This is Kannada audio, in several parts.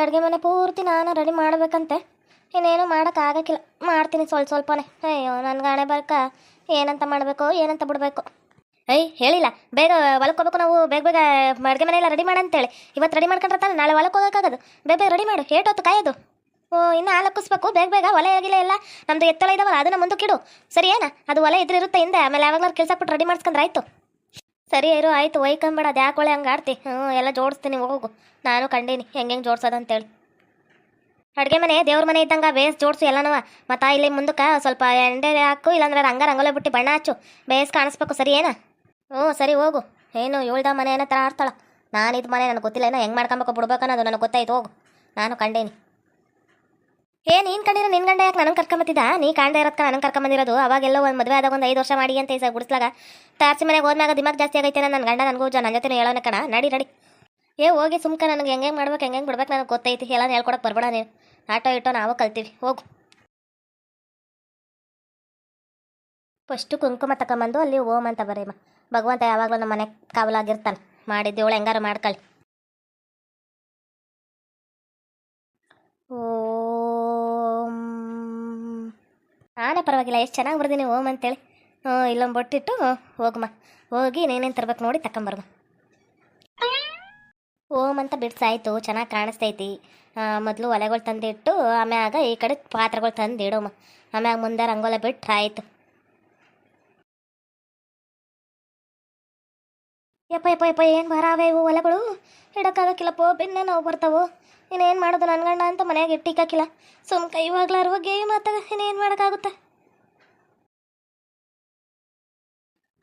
ಅಡುಗೆ ಮನೆ ಪೂರ್ತಿ ನಾನು ರೆಡಿ ಮಾಡಬೇಕಂತೆ. ಇನ್ನೇನು ಮಾಡೋಕ್ಕಾಗಕ್ಕಿಲ್ಲ ಮಾಡ್ತೀನಿ ಸ್ವಲ್ಪ ಸ್ವಲ್ಪನೇ. ಅಯ್ಯೋ ನನ್ನ ಗಾಣೆ ಬರ್ಕ. ಏನಂತ ಮಾಡಬೇಕು, ಏನಂತ ಬಿಡಬೇಕು? ಏಯ್, ಹೇಳಿಲ್ಲ. ಬೇಗ ಹೊಲಕ್ಕೆ ನಾವು. ಬೇಗ ಬೇಗ ಅಡುಗೆ ಮನೆ ಎಲ್ಲ ರೆಡಿ ಮಾಡಂತೇಳಿ. ಇವತ್ತು ರೆಡಿ ಮಾಡ್ಕೊಂಡ್ರೆ ತಾನೆ ನಾಳೆ ಹೊಲಕ್ಕೆ ಹೋಗೋಕ್ಕಾಗೋದು. ಬೇಗ ಬೇಗ ರೆಡಿ ಮಾಡು. ಏಟೊತ್ತು ಕಾಯೋದು. ಓ, ಇನ್ನು ಹಾಲು ಬೇಗ ಬೇಗ ಒಲೆ ಆಗಿಲ್ಲ ಎಲ್ಲ. ನಮ್ದು ಎತ್ತಲ ಇದಾವಲ್ಲ, ಅದನ್ನ ಮುಂದಕ್ಕಿಡು ಸರಿ ಏನ ಅದು ಒಲೆ ಇದ್ರೆ ಇರುತ್ತೆ ಹಿಂದೆ. ಆಮೇಲೆ ಯಾವಾಗಲೂ ಕೆಲಸ ಕೊಟ್ಟು ರೆಡಿ ಮಾಡಿಸ್ಕೊಂಡ್ರೆ ಆಯ್ತು. ಸರಿ ಇರು, ಆಯ್ತು, ಒಯ್ಕೊಂಬೇಡ, ಅದು ಯಾಕೆ ಒಳ್ಳೆ ಹಂಗೆ ಆಡ್ತಿ ಹ್ಞೂ, ಎಲ್ಲ ಜೋಡಿಸ್ತೀನಿ, ಹೋಗು. ನಾನು ಕಂಡೀನಿ, ಹೆಂಗೆ ಹೆಂಗೆ ಜೋಡ್ಸೋದು ಅಂತೇಳಿ. ಅಡುಗೆ ಮನೆ, ದೇವ್ರ ಮನೆ ಇದ್ದಂಗೆ ಬೇಸ್ ಜೋಡಿಸು ಎಲ್ಲನವ ಮತ್ತು ಇಲ್ಲಿ ಮುಂದಕ್ಕೆ ಸ್ವಲ್ಪ ಎಂಡೆ ಹಾಕು, ಇಲ್ಲಾಂದ್ರೆ ರಂಗ ರಂಗೋಲೆ ಬಿಟ್ಟು ಬಣ್ಣ ಹಚ್ಚು. ಬೇಸ್ ಕಾಣಿಸ್ಬೇಕು, ಸರಿ, ಏನ? ಹ್ಞೂ, ಸರಿ, ಹೋಗು. ಏನು ಏಳ್ದ ಮನೆ ಏನೋ ಥರ ಆಡ್ತಾಳ ನಾನು ಇದು ಮನೆ, ನನಗೆ ಗೊತ್ತಿಲ್ಲ ಏನೋ ಹೆಂಗೆ ಮಾಡ್ಕೊಬೇಕು, ಬಿಡ್ಬೇಕು ಅನ್ನೋದು ನನಗೆ ಗೊತ್ತಾಯ್ತು, ಹೋಗು. ನಾನು ಕಂಡೇನಿ. ಏ ನೀನ್ ಕಂಡಿರ ನಿನ್ ಗಂಡ ಯಾಕೆ ನನಗೆ ಕರ್ಕೊಂಬತ್ತಿದ್ದ ನೀ ಕಾಣ್ದೇ ಇರೋದ್ಕ ನನಗೆ ಕರ್ಕೊಂಬಂದಿರೋದು ಅವಾಗೆಲ್ಲ ಒಂದು ಮದುವೆ ಆದಾಗ ಒಂದು ಐದು ವರ್ಷ ಮಾಡಿ ಅಂತ ಈ ಗುಡಿಸ್ಲಾಗ. ತಾರ್ಸಿ ಮನೆಗೆ ಹೋದ್ಮ್ಯಾಗ ದಿಮಾಗ್ ಜಾಸ್ತಿ ಆಗೈತೆ ನನ್ನ ಗಂಡ ನನಗೂ ನನ್ನ ಜೊತೆ ಹೇಳೋಣ ಕಣ. ನಡಿ ನಡಿ. ಏ, ಹೋಗಿ ಸುಮ್ಕ ನನಗೆ ಹೆಂಗೆ ಮಾಡ್ಬೇಕು ಹೆಂಗೆ ಬಿಡ್ಬೇಕು ನನಗೆ ಗೊತ್ತೈತಿ. ಎಲ್ಲ ಹೇಳ್ಕೊಡಕ್ಕೆ ಬರ್ಬೇಡ ನೀನು. ಆಟೋ, ಇಟೋ ನಾವು ಕಲ್ತೀವಿ. ಹೋಗು. ಫಸ್ಟು ಕುಂಕುಮ ತಕೊಂಬಂದು ಅಲ್ಲಿ ಓಮ್ ಅಂತ ಬರೀಮ್ಮ ಭಗವಂತ ಯಾವಾಗಲೂ ನಮ್ಮ ಮನೆ ಕಾವಲಾಗಿರ್ತಾನೆ. ಮಾಡಿದ್ದೇವಳು ಹೆಂಗಾರು ಮಾಡ್ಕೊಳ್ಳಿ ಓಂ ನಾನೇ ಪರವಾಗಿಲ್ಲ, ಎಷ್ಟು ಚೆನ್ನಾಗಿ ಬರ್ದೀನಿ ಓಮ್ ಅಂತೇಳಿ. ಹ್ಞೂ, ಇಲ್ಲೊಂದು ಬೊಟ್ಟಿಟ್ಟು ಹೋಗಮ್ಮ ಹೋಗಿ ನೀನೇನು ತರ್ಬೇಕು ನೋಡಿ ತಕೊಂಬರ್ಮ. ಓಮ್ ಅಂತ ಬಿಡ್ಸಾಯ್ತು, ಚೆನ್ನಾಗಿ ಕಾಣಿಸ್ತೈತಿ. ಮೊದಲು ಒಲೆಗಳು ತಂದಿಟ್ಟು, ಆಮ್ಯಾಗ ಈ ಕಡೆ ಪಾತ್ರೆಗಳು ತಂದು ಇಡೋಮ್ಮ ಆಮ್ಯಾಗ ಮುಂದೆ ರಂಗೋಲ ಬಿಟ್ರೆ ಆಯ್ತು. ಯಪ್ಪ ಯಪ್ಪ ಯಪ್ಪ, ಏನು ಬರಾವೆ ಇವು ಒಲೆಗಳು? ಇಡೋಕ್ಕಾಗಕ್ಕಿಲ್ಲಪ್ಪೋ ಬೆನ್ನೆ ನಾವು ಬರ್ತಾವು? ಇನ್ನೇನು ಮಾಡೋದು ನನ್ಗಣ್ಣ ಅಂತ ಮನೆಯಾಗ ಇಟ್ಟಿಕ್ಕಾಕಿಲ್ಲ. ಸುಮ್ ಕೈ ಹೋಗ್ಲಾರ ಹೋಗಿ ಮಾತಾಗ ಇನ್ನೇನು ಮಾಡೋಕ್ಕಾಗುತ್ತೆ?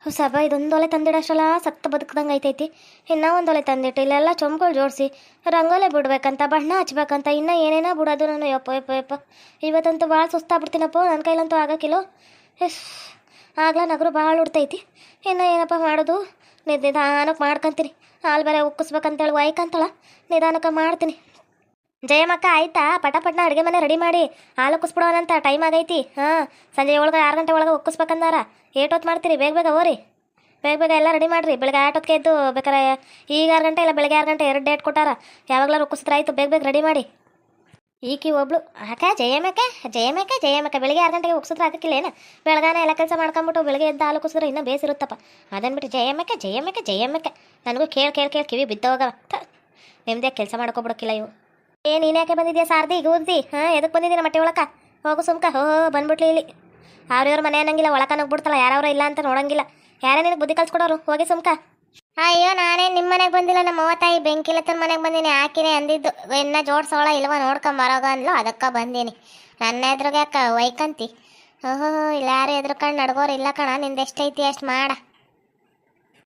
ಹೊಸಬ ಇದೊಂದು ಒಲೆ ತಂದಿಡೋಷ್ಟಲ್ಲ, ಸತ್ತ ಬದುಕ್ದಂಗೆ ಐತೈತಿ. ಇನ್ನೂ ಒಂದು ಒಲೆ ತಂದಿಟ್ಟು, ಇಲ್ಲೆಲ್ಲ ಚೊಂಬುಗಳು ಜೋಡಿಸಿ, ರಂಗೋಲೆ ಬಿಡ್ಬೇಕಂತ, ಬಣ್ಣ ಹಚ್ಬೇಕಂತ, ಇನ್ನೂ ಏನೇನೋ ಬಿಡೋದು ನಾನು, ಯಪ್ಪ ಯಪ್ಪ ಯಪ್ಪ. ಇವತ್ತಂತೂ ಭಾಳ ಸುಸ್ತಾಗ್ಬಿಡ್ತೀನಪ್ಪ ನನ್ನ ಕೈಲಂತೂ ಆಗೋಕಿಲ್ಲೋ ಎಸ್, ಆಗ್ಲ ನಗರು ಭಾಳ ಉಡ್ತೈತಿ. ಇನ್ನು ಏನಪ್ಪ ಮಾಡೋದು? ನಿಧಾನಕ್ಕೆ ಮಾಡ್ಕೊಂತೀನಿ. ಹಾಲು ಬೇರೆ ಉಕ್ಕಿಸ್ಬೇಕಂತೇಳಿ ವಾಯ್ಕಂತಳ ನಿಧಾನಕ್ಕೆ ಮಾಡ್ತೀನಿ. ಜಯಮ್ಮಕ್ಕ ಆಯ್ತಾ? ಪಟಪಟ್ನ ಅಡುಗೆ ಮನೆ ರೆಡಿ ಮಾಡಿ ಹಾಲು ಕುಸ್ಬಿಡೋನಂತ ಟೈಮ್ ಆಗೈತಿ. ಹಾಂ, ಸಂಜೆ ಒಳಗೆ ಆರು ಗಂಟೆ ಒಳಗೆ ಉಕ್ಕಿಸ್ಬೇಕಂದಾರ ಏಟೊತ್ತು ಮಾಡ್ತೀರಿ, ಬೇಗ ಬೇಗ ಓರಿ ಬೇಗ ಬೇಗ ಎಲ್ಲ ರೆಡಿ ಮಾಡಿರಿ. ಬೆಳಗ್ಗೆ ಆಟೊತ್ತಿಗೆ ಎದ್ದು ಬೇಕಾರೆ ಈಗ ಆರು ಗಂಟೆ ಇಲ್ಲ, ಬೆಳಗ್ಗೆ ಆರು ಗಂಟೆ ಎರಡು ಡೇಟ್ ಕೊಟ್ಟಾರ. ಯಾವಾಗಲಾರು ಒಕ್ಕಿಸಿದ್ರೆ ಆಯಿತು, ಬೇಗ ಬೇಗ ರೆಡಿ ಮಾಡಿ. ಈಕಿ ಒಬ್ಳು, ಅಕ್ಕ, ಜಯಮಕ್ಕ ಜಯಮಕ್ಕ ಜಯಮ್ಮಕ್ಕ ಬೆಳಗ್ಗೆ ಆರು ಗಂಟೆಗೆ ಉಕ್ಸಿದ್ರೆ ಆಗಕ್ಕಿಲ್ಲ ಏನು? ಬೆಳಗಾನ ಎಲ್ಲ ಕೆಲಸ ಮಾಡ್ಕೊಂಬಿಟ್ಟು ಬೆಳಗ್ಗೆ ಎದ್ದು ಹಾಲು ಕುಸಿದ್ರೆ ಇನ್ನೂ ಬೇಸಿರುತ್ತಪ್ಪ ಅದನ್ಬಿಟ್ಟು ಜಯಮಕ್ಕ ಜಯಮಕ್ಕ ಜಯಮಕ್ಕ. ನನಗೂ ಕೇಳಿ ಕೇಳಿ ಕೇಳಿ ಕಿವಿ ಬಿದ್ದೋಗವ. ನಿಮ್ಮದೇ ಕೆಲಸ ಮಾಡ್ಕೊಬಿಡೋಕ್ಕಿಲ್ಲ ಇವು ಏ ನೀನು ಯಾಕೆ ಬಂದಿದ್ಯಾ ಸಾರ್ದಿ ಈಗ ಹಾ ಹಾಂ ಎದಕ್ಕೆ ಬಂದಿದ್ದೀನ ಮಟ್ಟೆ ಒಳಕ? ಹೋಗು ಸುಮ್ಕ ಹೋ ಬಂದ್ಬಿಟ್ಲಿ ಇಲ್ಲಿ. ಅವ್ರವ್ರ ಮನೆ ಅನ್ನಂಗಿಲ್ಲ ಒಳಕ ನುಗ್ಬಿಡ್ತಲ್ಲ ಯಾರವ್ರ ಇಲ್ಲ ಅಂತ ನೋಡಂಗಿಲ್ಲ. ಯಾರೇ ನಿನಗೆ ಬುದ್ಧಿ ಕಲ್ಸ್ಕೊಡೋರು ಹೋಗಿ ಸುಮ್ಕ. ಅಯ್ಯೋ ನಾನೇ ನಿಮ್ಮ ಮನೆಗೆ ಬಂದಿಲ್ಲ ನಮ್ಮ ತಾಯಿ ಬೆಂಕಿಲತ್ತನ ಮನೆಗೆ ಬಂದೀನಿ ಆಕಿನೇ ಅಂದಿದ್ದು. ಎನ್ನ ಜೋಡ್ಸೋಳ ಇಲ್ವ ನೋಡ್ಕೊಂಬರೋಗ ಅಂದ್ಲು ಅದಕ್ಕೆ ಬಂದೀನಿ. ನನ್ನ ಎದುರಿಗೆ ಯಾಕ ಒಯ್ಕಂತಿ ಓಹೋ ಇಲ್ಲ ಯಾರು ಎದ್ರುಕಂಡು ನಡ್ಗೋರು ಇಲ್ಲ ಕಣ ನಿಂದು ಎಷ್ಟೈತಿ ಅಷ್ಟು ಮಾಡ.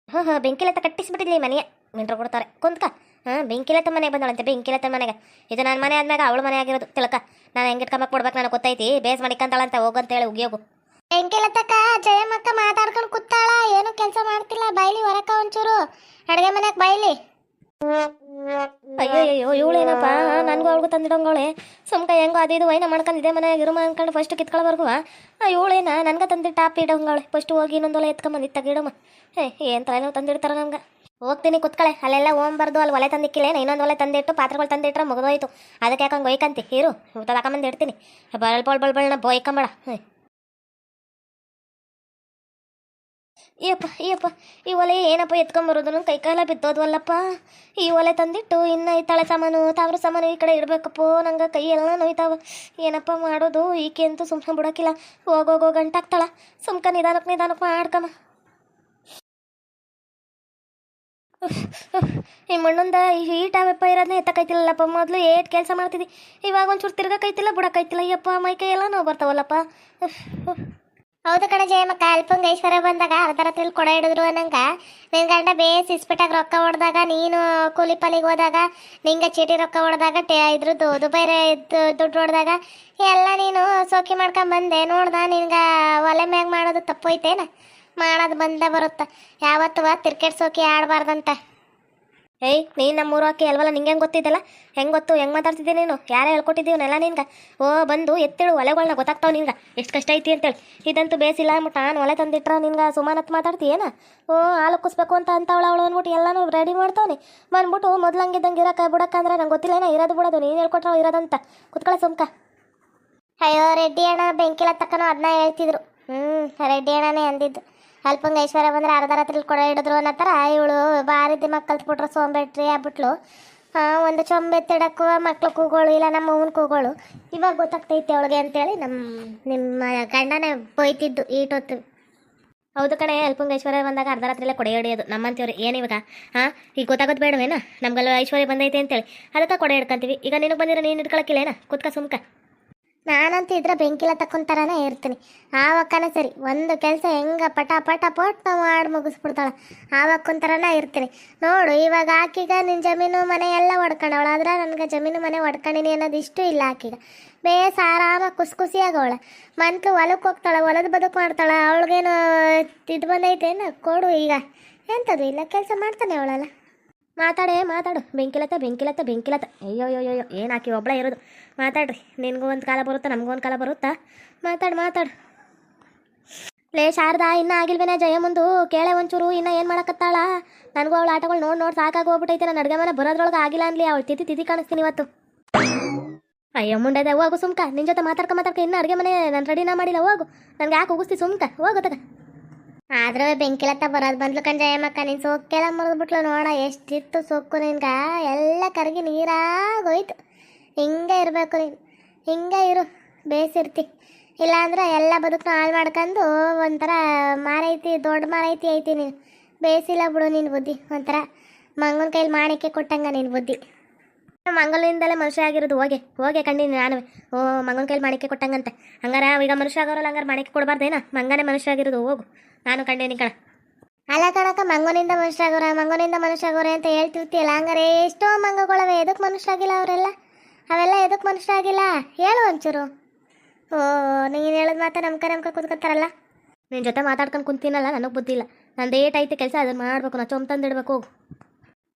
ಹ್ಞೂ ಹ್ಞೂ ಬೆಂಕಿಲತ್ತ ಕಟ್ಟಿಸ್ಬಿಟ್ಟಿದ್ಲಿ ಮನೆಯ. ಮಿಂಟ್ರು ಕೊಡ್ತಾರೆ. ಕುಂತ್ಕ. ಹಾಂ ಬೆಂಕಿಲತ್ತ ಮನೆಗೆ ಬಂದಳಂತೆ ಬೆಂಕಿಲತ್ತ ಮನೆಗೆ. ಇದು ನನ್ನ ಮನೆ ಆದ್ಮ್ಯಾಗ ಅವಳ ಮನೆ ಆಗಿರೋದು ತಿಳ್ಕ ನಾನು ಹೆಂಗೆ ಇಟ್ಕೊಂಬಕ್ ಕೊಡ್ಬೇಕು ನನಗೆ ಗೊತ್ತೈತಿ. ಬೇಸ್ ಮಾಡಿಕಂತಾಳಂತ ಹೋಗಂತ ಹೇಳಿ ಉಗಿಯೋಗು. ಬೆಂಕಿಲತ್ತಕ್ಕ ಜಯಮ್ಮಕ್ಕ ಮಾತಾಡ್ಕೊಂಡು ಕೂತಾಳ. ಏನು ಕೆಲಸ ಮಾಡ್ತಿಲ್ಲ ಬೈಲಿ ಹೊರಕ ಒಂಚೂರು. ಅಡುಗೆ ಮನೆಗೆ ಬೈಲಿ. ಅಯ್ಯೋ ಅಯ್ಯೋ ಇವಳೇನಪ್ಪ? ನನಗೂ ಅವಳಿಗೂ ತಂದಿಡಂಗೋಳೆ ಸುಮ್ಕ ಹೆಂಗೋ ಅದು ಇದು ವೈನ ಮಾಡ್ಕೊಂಡಿದ್ದೆ ಮನೆಯಾಗ ಇರು ಅನ್ಕೊಂಡು ಫಸ್ಟ್ ಕಿತ್ಕೊಳ್ಳೋವರೆಗೂ ಇವಳೇನ? ನನ್ಗೆ ತಂದಿಟ್ಟು ಟಾಪ್ ಇಡಂಗೋಳೆ ಫಸ್ಟ್ ಹೋಗಿ ಇನ್ನೊಂದೊಲೆ ಎತ್ಕೊಂಬಂದಿತ್ತಾಗ ಇಡಮ್ಮ ಏ ಏನು ತಲೆನೋ ತಂದಿಡ್ತಾರ ನಮ್ಗೆ? ಹೋಗ್ತೀನಿ, ಕುತ್ಕಳೆ. ಅಲ್ಲೆಲ್ಲ ಹೋಗ್ಬಾರ್ದು ಅಲ್ಲಿ ಒಲೆ ತಂದಿಕ್ಕಿಲ್ಲ. ಇನ್ನೊಂದು ಒಲೆ ತಂದಿಟ್ಟು, ಪಾತ್ರಗಳು ತಂದಿಟ್ಟರೆ ಮುಗಿದೋಯ್ತು. ಅದಕ್ಕೆ ಯಾಕಂಗೆ ಒಯ್ಕಂತಿ? ಇರು ತಗೊಂಬಂದು ಇಡ್ತೀನಿ. ಬಳ್ ಬಳ್ ಬಳ್ ಬಳ್ನ ಬೋಯ್ಕೊಂಬೇಡ. ಹ್ಞೂ ಏಪ್ಪ ಏಪ್ಪ, ಈ ಒಲೆ ಏನಪ್ಪ ಎತ್ಕೊಂಬರೋದು ಕೈಕಾಲ ಬಿದ್ದೋದ್ವಲ್ಲಪ್ಪ. ಈ ಒಲೆ ತಂದಿಟ್ಟು ಇನ್ನು ಈ ತಳೆ ಸಾಮಾನು ತಾವ್ರ ಸಾಮಾನು ಈ ಕಡೆ ಇಡಬೇಕಪ್ಪ. ನಂಗೆ ಕೈ ಎಲ್ಲ ನೋಯ್ತಾವ. ಏನಪ್ಪ ಮಾಡೋದು? ಈಕೆ ಅಂತೂ ಸುಮ್ಮನೆ ಬಿಡೋಕ್ಕಿಲ್ಲ ಹೋಗೋಗೋ ಗಂಟಾಗ್ತಾಳ. ಸುಮ್ಕ ನಿಧಾನಕ್ಕೆ ನಿಧಾನಕ್ಕೆ ಮಾಡ್ಕಮ್ಮ. ಈ ಮಣ್ಣೊಂದ ಈ ಟಾವೆಪ್ಪ ಇರೋದನ್ನ ಎತ್ತಕೈತಿಲ್ಲಪ್ಪ ಮೊದಲು ಏಟ್ ಕೆಲಸ ಮಾಡ್ತಿದ್ದಿ. ಇವಾಗ ಒಂಚೂರು ತಿರ್ಗಕೈತಿಲ್ಲ ಬಿಡಕೈತಿಲ್ಲ. ಅಯ್ಯಪ್ಪ, ಮೈ ಕೈ ಎಲ್ಲ ನೋವು ಬರ್ತಾವಲ್ಲಪ್ಪ. ಹೌದು ಕಣ ಜಯಮ್ಮಕ್ಕ ಅಲ್ಪಂಗ ಐಶ್ವರ್ಯ ಬಂದಾಗ ಅರ್ಧ ರಾತ್ರಿ ಕೊಡ ಹಿಡಿದ್ರು ಅನ್ನಂಗ. ನಿನ್ ಗಂಡ ಬೇಸ್ ಇಸ್ಪಿಟಾಗ ರೊಕ್ಕ ಹೊಡೆದಾಗ, ನೀನು ಕೂಲಿ ಪಾಲಿಗೆ ಹೋದಾಗ, ನಿಂಗೆ ಚೀಟಿ ರೊಕ್ಕ ಹೊಡೆದಾಗ, ಟೇ ಇದ್ರದ್ದು ದುಬೈ ದುಡ್ಡು ಹೊಡೆದಾಗ, ಎಲ್ಲ ನೀನು ಸೋಕಿ ಮಾಡ್ಕೊಂಡ್ ಬಂದೆ ನೋಡ್ದ ನಿನ್ಗ ಒಲೆ ಮ್ಯಾಗ ಮಾಡೋದು ತಪ್ಪೋಯ್ತೇನ ಮಾಡೋದು ಬಂದೇ ಬರುತ್ತೆ. ಯಾವತ್ತೂ ಕ್ರಿಕೆಟ್ ಸೋಕಿ ಆಡಬಾರ್ದಂತ. ಏಯ್ ನೀನು ನಮ್ಮ ಊರು ಹಾಕಿ ಅಲ್ವಲ್ಲ ನಿಂಗೆ ಹೆಂಗೆ ಗೊತ್ತಿದ್ದಲ್ಲ? ಹೆಂಗೆ ಗೊತ್ತು? ಹೆಂಗೆ ಮಾತಾಡ್ತಿದ್ದೆ ನೀನು? ಯಾರೇ ಹೇಳ್ಕೊಟ್ಟಿದ್ದೀವನ್ನೆಲ್ಲ ನಿನ್ಗೆ? ಓ ಬಂದು ಎತ್ತಿಳು ಒಲೆಗಳನ್ನ ಗೊತ್ತಾಗ್ತಾವ ನಿಂಗೆ ಎಷ್ಟು ಕಷ್ಟ ಐತಿ ಅಂತೇಳಿ. ಇದಂತೂ ಬೇಸಿಲ್ಲ ಅಂದ್ಬಿಟ್ಟು ನಾನು ಒಲೆ ತಂದಿಟ್ರ ನಿನ್ಗೆ ಸುಮಾನತ್ ಏನ ಓ ಹಾಲು ಕುಸ್ಬೇಕು ಅಂತ ಅಂತ ಅವಳು ಅಂದ್ಬಿಟ್ಟು ಎಲ್ಲನೂ ರೆಡಿ ಮಾಡ್ತಾವನಿ. ಬಂದ್ಬಿಟ್ಟು ಮೊದ್ಲಂಗಿದ್ದಂಗೆ ಇರೋಕೆ ಬಿಡೋಕ್ಕಂದ್ರೆ ನಂಗೆ ಗೊತ್ತಿಲ್ಲ ಇರೋದು ಬಿಡೋದು. ನೀನು ಹೇಳ್ಕೊಟ್ರೆ ಇರೋದಂತ. ಕುತ್ಕೊಳ್ಳೋ ಸುಮ್ಕ. ಅಯ್ಯೋ ರೆಡ್ಡಿ ಅಣ್ಣ ಬೆಂಕಿಲ ತಕ್ಕನೋ ಅದನ್ನ ಹೇಳ್ತಿದ್ರು. ಹ್ಞೂ ರೆಡ್ಡಿ ಅಣ್ಣನೇ ಅಂದಿದ್ದು. ಅಲ್ಪಂಗ ಐಶ್ವರ್ಯ ಬಂದ್ರೆ ಅರ್ಧ ರಾತ್ರಿ ಕೊಡ ಹಿಡಿದ್ರು ಅನ್ನತ್ತಾರ ಇವಳು ಬಾರಿ ದಿನ ಕಲ್ತ್ಬಿಟ್ರು ಸೋಂಬೇಟ್ರಿ ಆಗ್ಬಿಟ್ಲು ಒಂದು ಚೊಂಬೆತ್ತಿಡಕ್ಕೂ ಮಕ್ಳು ಕೂಗೋಳು, ಇಲ್ಲ ನಮ್ಮ ಅವ್ವನ ಕೂಗೋಳು. ಇವಾಗ ಗೊತ್ತಾಗ್ತೈತೆ ಅವಳಿಗೆ ಅಂತೇಳಿ ನಮ್ಮ ನಿಮ್ಮ ಗಂಡನೇ ಬೈತಿದ್ದು ಈಟೊತ್ತು ಹೌದು ಕಣೆ ಅಲ್ಪಂಗ ಬಂದಾಗ ಅರ್ಧ ರಾತ್ರಿಯಲ್ಲೇ ಕೊಡೆ ಹಿಡಿಯೋದು. ನಮ್ಮಂತೀವ್ರಿ ಏನು ಇವಾಗ? ಹಾಂ ಈಗ ಗೊತ್ತಾಗೋದು ಬೇಡವೇನ? ನಮ್ಗೆಲ್ಲ ಐಶ್ವರ್ಯ ಬಂದೈತೆ ಅಂತೇಳಿ. ಅದಕ್ಕೆ ಕೊಡೆ ಹಿಡ್ಕೊಂತೀವಿ. ಈಗ ನಿನಗೆ ಬಂದಿರೋ ನೀನು ಹಿಡ್ಕೊಳಕ್ಕಿಲ್ಲೇನ ಕುತ್ಕ ಸುಮ್ಕ. ನಾನಂತೂ ಇದ್ರೆ ಬೆಂಕಿಲ ತಕ್ಕೊಂತಾರನೇ ಇರ್ತೀನಿ. ಆವಕ್ಕನೇ ಸರಿ, ಒಂದು ಕೆಲಸ ಹೆಂಗ ಪಟ ಪಟ ನಾವು ಮಾಡಿ ಮುಗಿಸ್ಬಿಡ್ತಾಳೆ. ಆವಕ್ಕೊಂಥರನೇ ಇರ್ತೀನಿ. ನೋಡು, ಇವಾಗ ಆಕಿಗ ನಿನ್ನ ಜಮೀನು ಮನೆ ಎಲ್ಲ ಹೊಡ್ಕೊಂಡವಳ ಆದ್ರೆ ನನಗೆ ಜಮೀನು ಮನೆ ಹೊಡ್ಕೊಂಡಿನಿ ಅನ್ನೋದು ಇಷ್ಟು ಇಲ್ಲ ಆಕಿಗ. ಬೇಸ್ ಆರಾಮಾಗಿ ಖುಷಿ ಖುಷಿಯಾಗವಳೆ ಮಂತ್ಲು ಹೊಲಕ್ಕೆ ಹೋಗ್ತಾಳೆ, ಹೊಲದ ಬದುಕು ಮಾಡ್ತಾಳೆ, ಅವಳಿಗೇನು ಇದು ಬಂದೈತೇನು, ಕೊಡು ಈಗ. ಎಂಥದ್ದು ಇಲ್ಲ, ಕೆಲಸ ಮಾಡ್ತಾನೆ ಅವಳಲ್ಲ. ಮಾತಾಡೇ, ಮಾತಾಡು. ಬೆಂಕಿಲತ್ತ ಬೆಂಕಿಲತ್ತ ಬೆಂಕಿಲತ್ತ. ಅಯ್ಯೋ ಅಯ್ಯೋ ಅಯ್ಯೋ ಏನು ಹಾಕಿ ಒಬ್ಬಳೇ ಇರೋದು? ಮಾತಾಡ್ರಿ. ನಿನಗೂ ಒಂದು ಕಾಲ ಬರುತ್ತಾ, ನಮಗೂ ಒಂದು ಕಾಲ ಬರುತ್ತಾ? ಮಾತಾಡು ಮಾತಾಡು. ಲೇ, ಶಾರದಾ, ಇನ್ನೂ ಆಗಿಲ್ವೇನ ಜಯ ಮುಂದು? ಕೇಳೆ ಒಂಚೂರು, ಇನ್ನ ಏನು ಮಾಡಕತ್ತಾಳ? ನನಗೂ ಅವಳ ಆಟಗಳು ನೋಡಿ ನೋಡಿ ಸಾಕಾಗಿ ಹೋಗ್ಬಿಟ್ಟೈತೆ. ನಾನು ಅಡುಗೆ ಮನೆ ಬರೋದ್ರೊಳಗೆ ಆಗಿಲ್ಲ ಅನ್ಲಿ. ಅವಳು ತಿಥಿ ತಿಥಿ ಕಾಣಿಸ್ತೀನಿ ಇವತ್ತು. ಅಯ್ಯೋ ಮುಂಡೆದೆ ಹೋಗು ಸುಮ್ಕ. ನಿನ್ನ ಜೊತೆ ಮಾತಾಡ್ಕ ಮಾತಾಡ್ಕ ಇನ್ನೂ ಅಡುಗೆ ಮನೆ ನಾನು ರೆಡಿನ ಮಾಡಿಲ್ಲ. ಹೋಗು. ನನಗೆ ಯಾಕೆ ಹೋಗಿಸ್ತಿ ಸುಮ್ಕ? ಹೋಗು ಆದ್ರೆ ಬೆಂಕಿಲತ್ತ ಬರೋದು ಬಂದ್ಲು ಕಂಜಾಯಮ್ಮಕ್ಕ ಜಯಮ್ಮಕ್ಕ ನೀನು ಸೊಕ್ಕೆಲ್ಲ ಮುರಿದ್ಬಿಟ್ಲು ನೋಡ, ಎಷ್ಟಿತ್ತು ಸೊಕ್ಕು ನಿನ್ಗ. ಎಲ್ಲ ಕರಗಿ ನೀರಾಗೋಯ್ತು. ಹಿಂಗೆ ಇರಬೇಕು ನೀನು. ಹಿಂಗೆ ಇರು, ಬೇಸಿರ್ತಿ. ಇಲ್ಲಾಂದ್ರೆ ಎಲ್ಲ ಬದುಕು ಹಾಳು ಮಾಡ್ಕೊಂಡು ಒಂಥರ ಮಾರೈತಿ, ದೊಡ್ಡ ಮಾರೈತಿ ಐತಿ ನೀನು. ಬೇಸಿಲ್ಲ ಬಿಡು ನಿನ್ನ ಬುದ್ಧಿ, ಒಂಥರ ಮಂಗನ ಕೈಲಿ ಮಾಣಿಕೆ ಕೊಟ್ಟಂಗ ನಿನ್ನ ಬುದ್ಧಿ. ಮಂಗಲಿಂದಲೇ ಮನುಷ್ಯ ಆಗಿರೋದು, ಹೋಗಿ ಹೋಗಿ ಕಂಡಿನಿ ನಾನು ಓ, ಮಂಗನ ಕೈಲಿ ಮಾಣಿಕೆ ಕೊಟ್ಟಂಗಂತೆ. ಹಂಗಾರ ಈಗ ಮನುಷ್ಯ ಆಗೋರಲ್ಲ, ಹಂಗಾರೆ ಮಾಣಿಕೆ ಕೊಡಬಾರ್ದೇನಾ? ಮಂಗನೇ ಮನುಷ್ಯ ಆಗಿರೋದು, ಹೋಗು. ನಾನು ಕಂಡೇನಿ ಕಣ. ಅಲ್ಲ ಕಣಕ ಮಂಗನಿಂದ ಮಂಗನಿಂದ ಮನುಷ್ಯ ಆಗೋರೆ ಅಂತ ಹೇಳ್ತಿರ್ತೀಯಲ್ಲ, ಹಂಗಾರೆ ಎಷ್ಟೋ ಮಂಗಗಳವೆ ಎದಕ್ಕೆ ಮನುಷ್ಯ ಆಗಿಲ್ಲ ಅವರೆಲ್ಲ? ಅವೆಲ್ಲ ಎದಕ್ಕೆ ಮನುಷ್ಯ ಆಗಿಲ್ಲ? ಹೇಳು ಒಂಚೂರು. ಓ, ನೀನು ಹೇಳಿದ ಮಾತ್ರ ನಮ್ಕ ನಮ್ಕ ಕೂತ್ಕೊತಾರಲ್ಲ? ನಿನ್ನ ಜೊತೆ ಮಾತಾಡ್ಕೊಂಡು ಕುಂತೀನಲ್ಲ, ನನಗೆ ಬುದ್ಧಿ ಇಲ್ಲ. ಐತೆ ಕೆಲಸ ಅದನ್ನು ಮಾಡಬೇಕು, ನಾ ಚೊಂಬ ತಂದಿಡ್ಬೇಕು. ಹೋಗು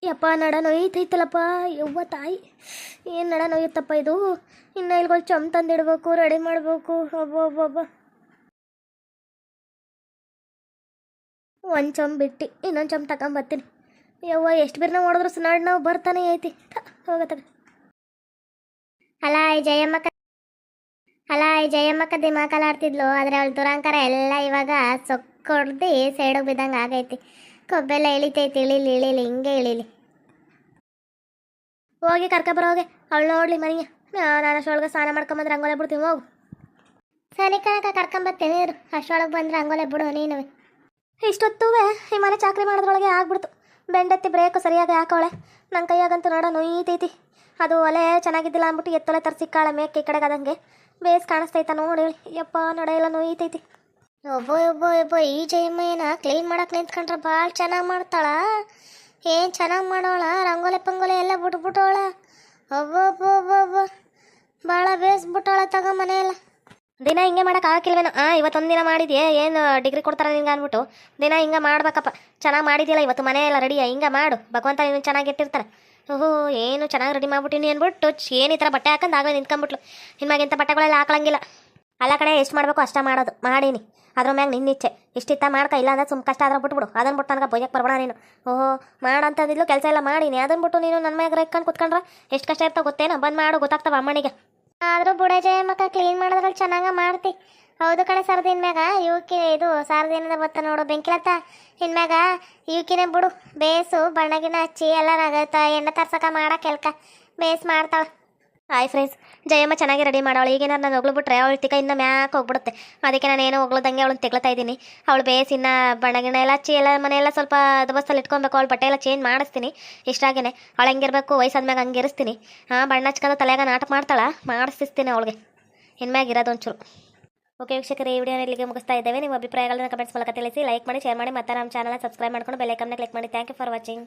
ಯಪ್ಪ, ನಡ ನೋಯ್ತೈತಲ್ಲಪ್ಪ, ಯವ್ವ ತಾಯಿ. ಏನು ನಡ ನೋಯುತ್ತಪ್ಪ ಇದು? ಇನ್ನು ಇಲ್ಗಳು ಚೊಂಬ್ ತಂದಿಡ್ಬೇಕು, ರೆಡಿ ಮಾಡಬೇಕು. ಒಬ್ಬೊಬ್ಬೊಬ್ಬ ಒಂದು ಚಮ್ ಬಿಟ್ಟು, ಇನ್ನೊಂದು ಚಮ್ ತಗೊಂಬರ್ತೀನಿ ಯವ್ವ, ಎಷ್ಟು ಬಿರ್ನ ನೋಡಿದ್ರು ಸುನಾಡ್ ನಾವು ಬರ್ತಾನೆ ಐತಿ. ಹೋಗತ್ತಗ ಅಲಾಯ್ ಜಯಮ್ಮಕ್ಕ ಅಲಾಯ್ ಜಯಮ್ಮಕ್ಕ ದಿಮಾಕಲ್ ಆಡ್ತಿದ್ಲು. ಆದರೆ ಅವಳು ದುರಾಂಕಾರ ಎಲ್ಲ ಇವಾಗ ಸೊಕ್ಕೊಡ್ದು ಸೈಡಿಗೆ ಬಿದ್ದಂಗೆ ಆಗೈತಿ. ಕೊಬ್ಬೆಲ್ಲ ಇಳಿತೈತಿ, ಇಳಿಲಿ ಇಳಿಲಿ, ಹಿಂಗೆ ಇಳಿಲಿ. ಹೋಗಿ ಕರ್ಕೊಬರೋಗೆ ಅವಳು ನೋಡ್ಲಿ ಮನೆಗೆ. ನಾನು ಅಷ್ಟೊಳಗೆ ಸ್ನಾನ ಮಾಡ್ಕೊಂಬಂದ್ರೆ ರಂಗೋಲೆ ಬಿಡ್ತೀವಿ ಹೋಗು. ಸರಿ ಕಣಕ ಕರ್ಕೊಂಬರ್ತೀನಿ ಅಷ್ಟೊಳಗೆ ಬಂದ್ರೆ ರಂಗೋಲೆ ಬಿಡು ನೀನು. ಇಷ್ಟೊತ್ತುವೆ ಈ ಮನೆ ಚಾಕ್ರಿ ಮಾಡೋದ್ರೊಳಗೆ ಆಗ್ಬಿಡ್ತು. ಬೆಂಡತ್ತಿ ಬ್ರೇಕು ಸರಿಯಾಗಿ ಹಾಕೋಳೆ ನನ್ನ ಕೈಯಾಗಂತೂ ನೋಡೋ ನೋಯ್ತೈತಿ ಅದು ಒಲೆ ಚೆನ್ನಾಗಿದ್ದಿಲ್ಲ ಅಂದ್ಬಿಟ್ಟು ಎತ್ತೊಲೆ ತರಿಸಿಕ್ಕಾಳೆ ಮೇಕೆ ಈ ಕಡೆಗೆ ಅದಂಗೆ ಬೇಸ್ ಕಾಣಿಸ್ತೈತ ನೋಡಿ ಯಪ್ಪ ನಡೆಯಲ್ಲ ನೋಯ್ತೈತಿ ಒಬ್ಬ ಒಬ್ಬ ಒಬ್ಬ ಈ ಜಯಮ್ಮ ಏನ ಕ್ಲೀನ್ ಮಾಡಕ್ಕೆ ನಿಂತ್ಕೊಂಡ್ರೆ ಭಾಳ ಚೆನ್ನಾಗಿ ಮಾಡ್ತಾಳ? ಏನು ಚೆನ್ನಾಗಿ ಮಾಡೋಳ? ರಂಗೋಲೆ ಪಂಗೋಲೆ ಎಲ್ಲ ಬಿಟ್ಬಿಟ್ಟೋಳ. ಒಬ್ಬ ಒಬ್ಬ ಒಬ್ಬ ಭಾಳ ಬೇಸ್ಬಿಟ್ಟೋಳ ತಗೋ ಮನೆಯೆಲ್ಲ. ದಿನ ಹಿಂಗೆ ಮಾಡೋಕೆ ಆಗಿಲ್ವೇನು ಹಾಂ ಇವತ್ತೊಂದು ದಿನ ಮಾಡಿದ್ಯೆ, ಏನು ಡಿಗ್ರಿ ಕೊಡ್ತಾರೆ ನಿಂಗೆ ಅಂದ್ಬಿಟ್ಟು. ದಿನ ಹಿಂಗೆ ಮಾಡ್ಬೇಕಪ್ಪ. ಚೆನ್ನಾಗಿ ಮಾಡಿದ್ದಿಲ್ಲ ಇವತ್ತು ಮನೆ ಎಲ್ಲ ರೆಡಿಯಾ ಹಿಂಗೆ ಮಾಡು. ಭಗವಂತ ನೀನು ಚೆನ್ನಾಗಿ ಇಟ್ಟಿರ್ತಾರೆ. ಓಹೋ, ಏನು ಚೆನ್ನಾಗಿ ರೆಡಿ ಮಾಡ್ಬಿಟ್ಟಿನಿ ಅಂದ್ಬಿಟ್ಟು ಏನು ಈ ಥರ ಬಟ್ಟೆ ಹಾಕೊಂಡು ಆಗಲೇ ನಿಂತ್ಕೊಂಡ್ಬಿಟ್ಲು. ಇಂಥ ಬಟ್ಟೆಗಳೆಲ್ಲ ಹಾಕಲಂಗಿಲ್ಲ. ಅಲ್ಲ ಕಡೆ ಎಷ್ಟು ಮಾಡಬೇಕು ಅಷ್ಟೇ ಮಾಡೋದು. ಮಾಡೀನಿ. ಅದ್ರ ಮ್ಯಾಗ ನಿನ್ನ ಇಚ್ಛೆ. ಇಷ್ಟಿತ್ತ ಮಾಡ್ಕ, ಇಲ್ಲ ಅಂದ್ರೆ ಸುಮ್ ಕಷ್ಟ ಆದ್ರೆ ಬಿಟ್ಬಿಡು. ಅದನ್ನ ಬಿಟ್ಟು ನನಗೆ ಬೊಯ್ಯಕ್ಕೆ ಬರಬೇಡ ನೀನು. ಓಹೋ ಮಾಡಂತಂದಿದ್ಲು ಕೆಲಸ ಎಲ್ಲ ಮಾಡೀನಿ. ಅದನ್ನ ಬಿಟ್ಟು ನೀನು ನನ್ನ ಮ್ಯಾಗ ರೆಕ್ಕೊಂಡು ಕುತ್ಕೊಂಡ್ರೆ ಎಷ್ಟು ಕಷ್ಟ ಇರ್ತಾವ ಗೊತ್ತೇನೋ? ಬಂದು ಮಾಡು, ಗೊತ್ತಾಗ್ತಾವ ಅಮ್ಮನಿಗೆ. ಆದರೂ ಬುಡ ಮಕ್ಕ ಕ್ಲೀನ್ ಮಾಡೋದ್ರಲ್ಲಿ ಚೆನ್ನಾಗ ಮಾಡ್ತಿ. ಹೌದು ಕಣೆ ಸರ್ದು ಇನ್ಮ್ಯಾಗ ಇವಕ್ಕೆ ಇದು ಸಾರದಿನದ ಬತ್ತ ನೋಡು, ಬೆಂಕಿಲತ್ತ. ಇನ್ಮ್ಯಾಗ ಇವಕಿನೇ ಬಿಡು, ಬೇಸು, ಬಣ್ಣಗಿನ ಹಚ್ಚಿ ಎಲ್ಲ ನಗತ್ತ ಎಣ್ಣೆ ತರ್ಸಕ ಮಾಡಕ್ಕೆ ಬೇಸ್ ಮಾಡ್ತಾಳ. ಹಾಯ್ ಫ್ರೆಂಡ್ಸ್ ಜಯಮ್ಮ ಚೆನ್ನಾಗಿ ರೆಡಿ ಮಾಡೋಳು ಈಗೇನಾರು ನಾನು ಹೊಗ್ಳು ಬಿಟ್ರೆ ಅವಳು ತಿಕ್ಕ ಇನ್ನು ಮ್ಯಾಕ್ ಹೋಗ್ಬಿಡುತ್ತೆ. ಅದಕ್ಕೆ ನಾನು ಏನೋ ಹೊಗ್ಳದಂಗೆ ಅವಳನ್ನ ತೆಗ್ಲತಾ ಇದ್ದೀನಿ. ಅವಳು ಬೇಸ್ ಇನ್ನು ಬಣ್ಣ ಗಿಣ್ಣ ಎಲ್ಲ ಹಚ್ಚಿ ಎಲ್ಲ ಮನೆಯೆಲ್ಲ ಸ್ವಲ್ಪ ದಬಸ್ತಲ್ಲಿ ಇಟ್ಕೊಬೇಕು. ಅವಳು ಬಟ್ಟೆ ಎಲ್ಲ ಚೇಂಜ್ ಮಾಡಿಸ್ತೀನಿ. ಇಷ್ಟಾಗೇನೆ ಅವಳು ಹೆಂಗಿರ್ಬೇಕು ವಯಸ್ಸಾದ್ಮ್ಯಾಗ ಹಂಗೆ ಇರಿಸ್ತೀನಿ. ಹಾಂ, ಬಣ್ಣ ಹಚ್ಕೊಂಡು ತಲೆಯಾಗ ನಾಟಕ ಮಾಡ್ತಾಳ? ಮಾಡಿಸ್ತೀನಿ ಅವಳಿಗೆ. ಇನ್ಮ್ಯಾಗ ಇರೋದು ಒಂಚೂರು. ಓಕೆ ವೀಕ್ಷಕರೇ, ಈ ವಿಡಿಯೋನ ಇಲ್ಲಿಗೆ ಮುಗಿಸ್ತಾ ಇದ್ದೇವೆ. ನಿಮ್ಮ ಅಭಿಪ್ರಾಯಗಳನ್ನ ಕಮೆಂಟ್ಸ್ ಮೂಲಕ ತಿಳಿಸಿ ಲೈಕ್ ಮಾಡಿ ಶೇರ್ ಮಾಡಿ, ಮತ್ತೆ ನಮ್ಮ ಚಾನಲ್ನ ಸಬ್ಸ್ಕ್ರೈಬ್ ಮಾಡ್ಕೊಂಡು ಬೆಲ್ಲೈಕನ್ನ ಕ್ಲಿಕ್ ಮಾಡಿ. Thank you for watching